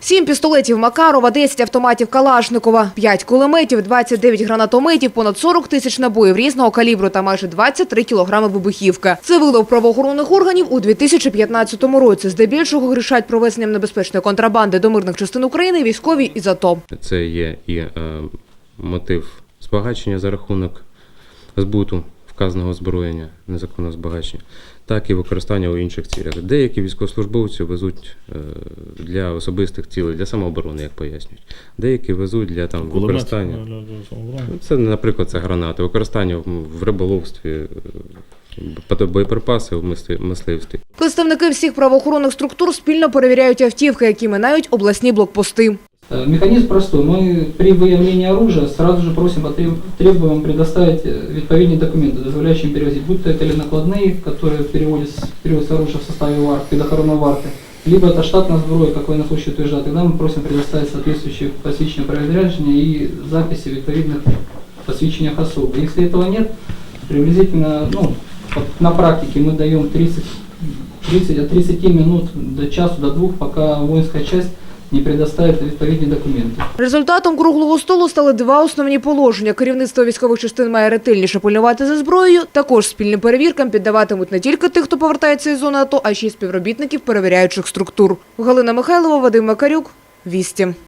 Сім пістолетів Макарова, 10 автоматів Калашникова, 5 кулеметів, 29 гранатометів, понад 40 тисяч набоїв різного калібру та майже 23 кілограми вибухівки. Це вилов правоохоронних органів у 2015 році. Здебільшого грішать провезенням небезпечної контрабанди до мирних частин України військові із АТО. Це є і е, мотив збагачення за рахунок збуту вказаного озброєння, незаконного збагачення, так і використання у інших цілях. Деякі військовослужбовці везуть е, для особистих цілей, для самооборони, як пояснюють. Деякі везуть для там використання. Це, наприклад, це гранати, використання в в риболовстві, е, боєприпаси в мисливстві. Представники всіх правоохоронних структур спільно перевіряють автівки, які минають обласні блокпости. Э, Механизм простой. Мы при выявлении оружия сразу же просим, потреб- требуем предоставить э, відповідні документи, дозволяючи їм перевозить, будь то это или накладные, которые переводятся, переводятся оружие в составе варты, предохоронной варты, либо это штатная зброя, как военнослужащий утверждает. Тогда мы просим предоставить соответствующие посвідчення про відрядження і записи відповідних посвідченнях особи. Если этого нет, приблизительно, ну, вот на практике мы даем 30, 30, от 30 минут до часу, до двух, пока воинская часть не предоставит відповідні документи. Результатом круглого столу стали два основні положення. Керівництво військових частин має ретельніше пильнувати за зброєю. Також спільним перевіркам піддаватимуть не тільки тих, хто повертається із зони АТО, а ще й співробітників перевіряючих структур. Галина Михайлова, Вадим Макарюк. Вісті.